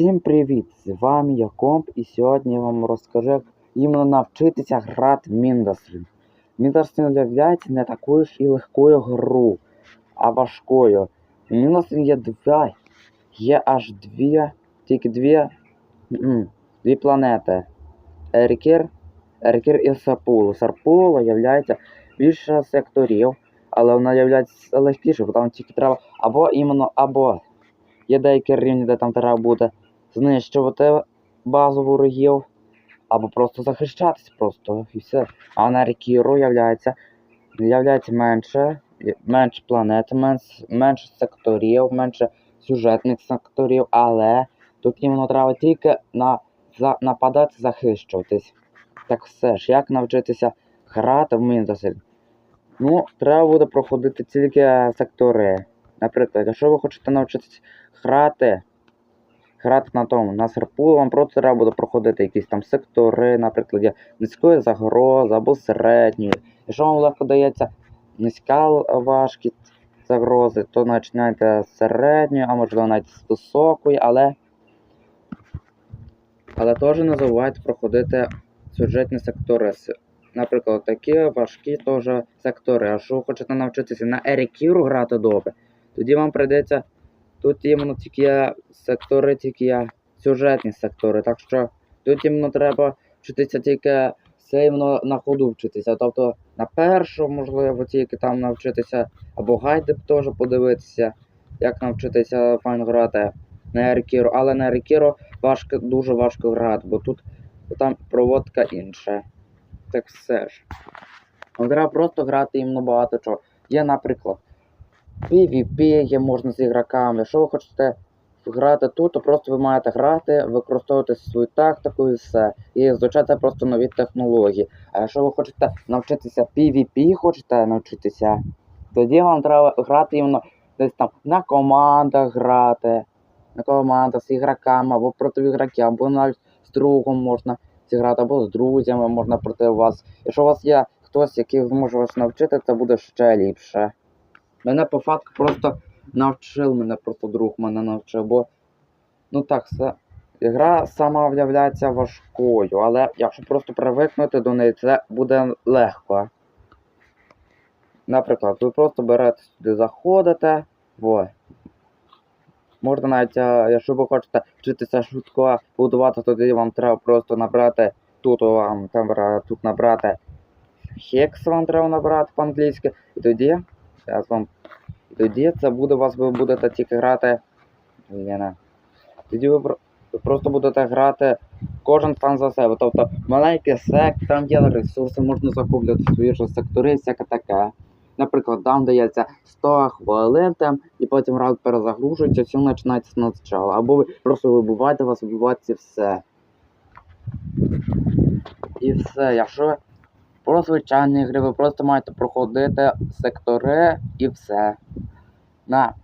Всім привіт! З вами я Комп і сьогодні я вам розкажу, як іменно навчитися грати в Міндасрін. Міндасрін є не такою ж і легкою гру, а важкою. В Міндасрін є два, є аж дві, тільки дві, дві планети. Ерікір, Ерікір і Сарпулу. Сарпула є більше секторів, але вона є легкіше, бо там тільки треба або іменно, або Є деякі рівні, де там треба буде знищувати базу ворогів, або просто захищатись просто і все. А на Рекіру являється, являється менше, менше планет, менше, менше секторів, менше сюжетних секторів, але тут іменно треба тільки на, за, нападати, захищуватись. Так все ж, як навчитися грати в Міндосель? Ну, треба буде проходити тільки сектори. Наприклад, якщо ви хочете навчитися грати, грати на тому, на серпу, вам просто треба буде проходити якісь там сектори, наприклад, є низької загрози або середньої. Якщо вам легко дається низька важкість загрози, то починайте з середньої, а можливо навіть з високої, але але теж не забувайте проходити сюжетні сектори. Наприклад, такі важкі теж сектори. А ви хочете навчитися на Ерікіру грати добре, тоді вам прийдеться тут іменно тільки є сектори, тільки є сюжетні сектори. Так що тут іменно треба вчитися тільки все іменно на ходу вчитися. Тобто на першу, можливо, тільки там навчитися, або гайди теж подивитися, як навчитися файн грати на Еркіру. Але на Еркіру важко, дуже важко грати, бо тут там проводка інша. Так все ж. Ну, треба просто грати іменно багато чого. Є, наприклад. PvP є можна з ігроками. Якщо ви хочете грати тут, то просто ви маєте грати, використовувати свою тактику і все. І звучати просто нові технології. А якщо ви хочете навчитися PvP, хочете навчитися, тоді вам треба грати іменно десь там на командах грати, на командах з ігроками, або проти ігроків, або навіть з другом можна зіграти, або з друзями можна проти вас. Якщо у вас є хтось, який зможе вас навчити, це буде ще ліпше. Мене по факту просто навчив, мене просто друг мене навчив, бо ну так, все. Гра сама виявляється важкою, але якщо просто привикнути до неї, це буде легко. Наприклад, ви просто берете сюди, заходите, во. Можна навіть, якщо ви хочете вчитися швидко будувати, тоді вам треба просто набрати тут вам тут набрати хекс вам треба набрати по-англійськи. І тоді Зараз вам. Це буде вас ви будете тільки грати. Лена. Тоді ви, просто будете грати кожен сам за себе. Тобто маленький сек, там є ресурси, можна закуплювати свої ж сектори, всяке таке. Наприклад, там дається 100 хвилин там, і потім раунд перезагружується, все починається спочатку. Або ви просто вибуваєте, вас вибивається все. І все. Якщо про звичайні ігри ви просто маєте проходити сектори і все. На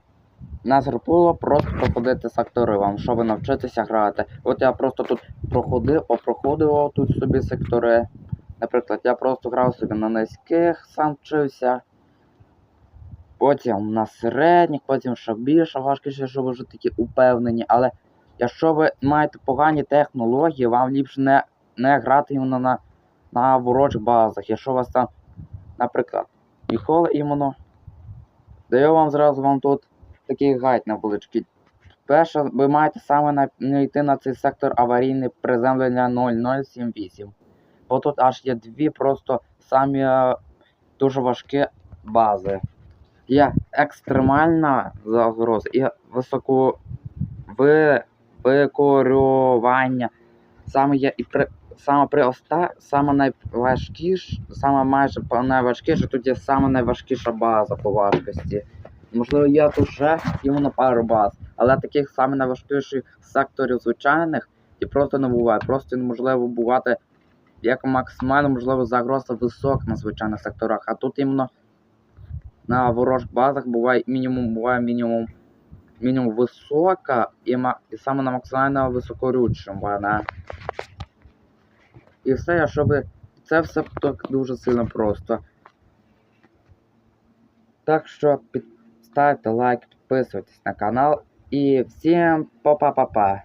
на Зерпуло просто проходити сектори вам, щоб навчитися грати. От я просто тут проходив, опроходив тут собі сектори. Наприклад, я просто грав собі на низьких, сам вчився. Потім на середніх, потім ще більше важкіше, щоб вже такі упевнені. Але якщо ви маєте погані технології, вам ліпше не не грати іменно на на ворожих базах. Якщо у вас там, наприклад, ніколи іменно, даю вам зразу вам тут такий гайд на велички. Перше, ви маєте саме не йти на цей сектор аварійне приземлення 0078. Бо тут аж є дві просто самі е, дуже важкі бази. Є екстремальна загроза і високо ви... викорювання. Саме є і при саме при оста... саме найважкіше, саме майже найважкіше, тут є саме найважкіша база по важкості. Можливо, є тут вже іменно пару баз, але таких саме найважкіших секторів звичайних і просто не буває. Просто неможливо бувати як максимально можливо загроза висока на звичайних секторах. А тут іменно на ворожих базах буває мінімум буває мінімум мінімум висока і, і саме на максимально високорючому вона. І все, щоб це все так дуже сильно просто. Так що ставте лайк, підписуйтесь на канал і всім па-па-па-па.